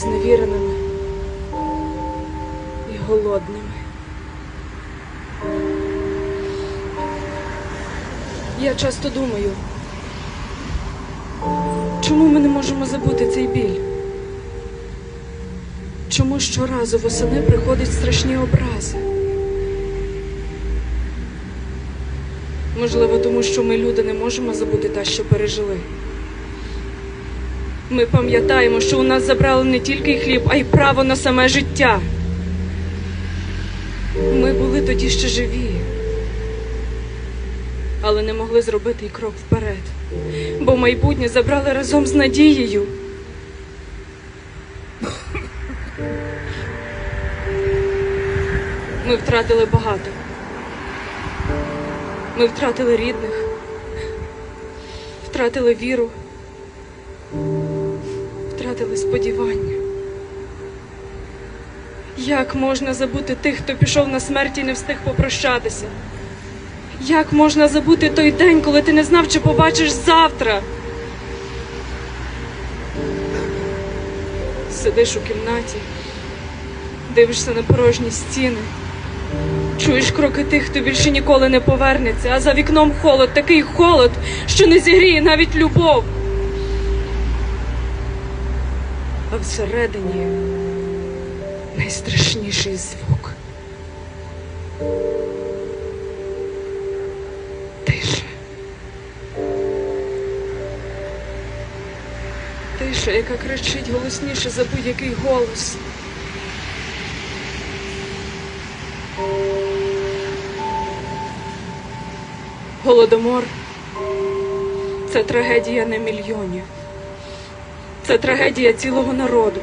зневіреними і голодними. Я часто думаю, чому ми не можемо забути цей біль? Чому щоразу восени приходять страшні образи? Можливо, тому що ми, люди, не можемо забути те, що пережили. Ми пам'ятаємо, що у нас забрали не тільки хліб, а й право на саме життя. Ми були тоді ще живі, але не могли зробити й крок вперед, бо майбутнє забрали разом з надією. Ми втратили багато. Ми втратили рідних, втратили віру, втратили сподівання. Як можна забути тих, хто пішов на смерть і не встиг попрощатися? Як можна забути той день, коли ти не знав, чи побачиш завтра? Сидиш у кімнаті, дивишся на порожні стіни. Чуєш кроки тих, хто більше ніколи не повернеться, а за вікном холод, такий холод, що не зігріє навіть любов. А всередині найстрашніший звук. Тиша. Тиша, яка кричить голосніше за будь-який голос. Голодомор це трагедія не мільйонів. Це трагедія цілого народу.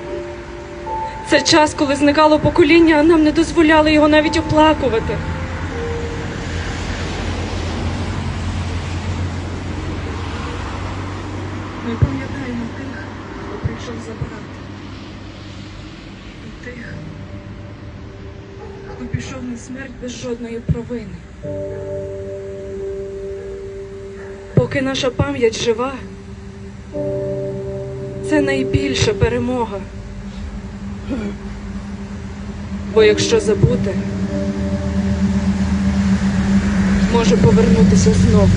Це час, коли зникало покоління, а нам не дозволяли його навіть оплакувати. Ми пам'ятаємо тих, хто прийшов забрати. І тих, хто пішов на смерть без жодної провини. Поки наша пам'ять жива, це найбільша перемога. Бо якщо забути, може повернутися знову.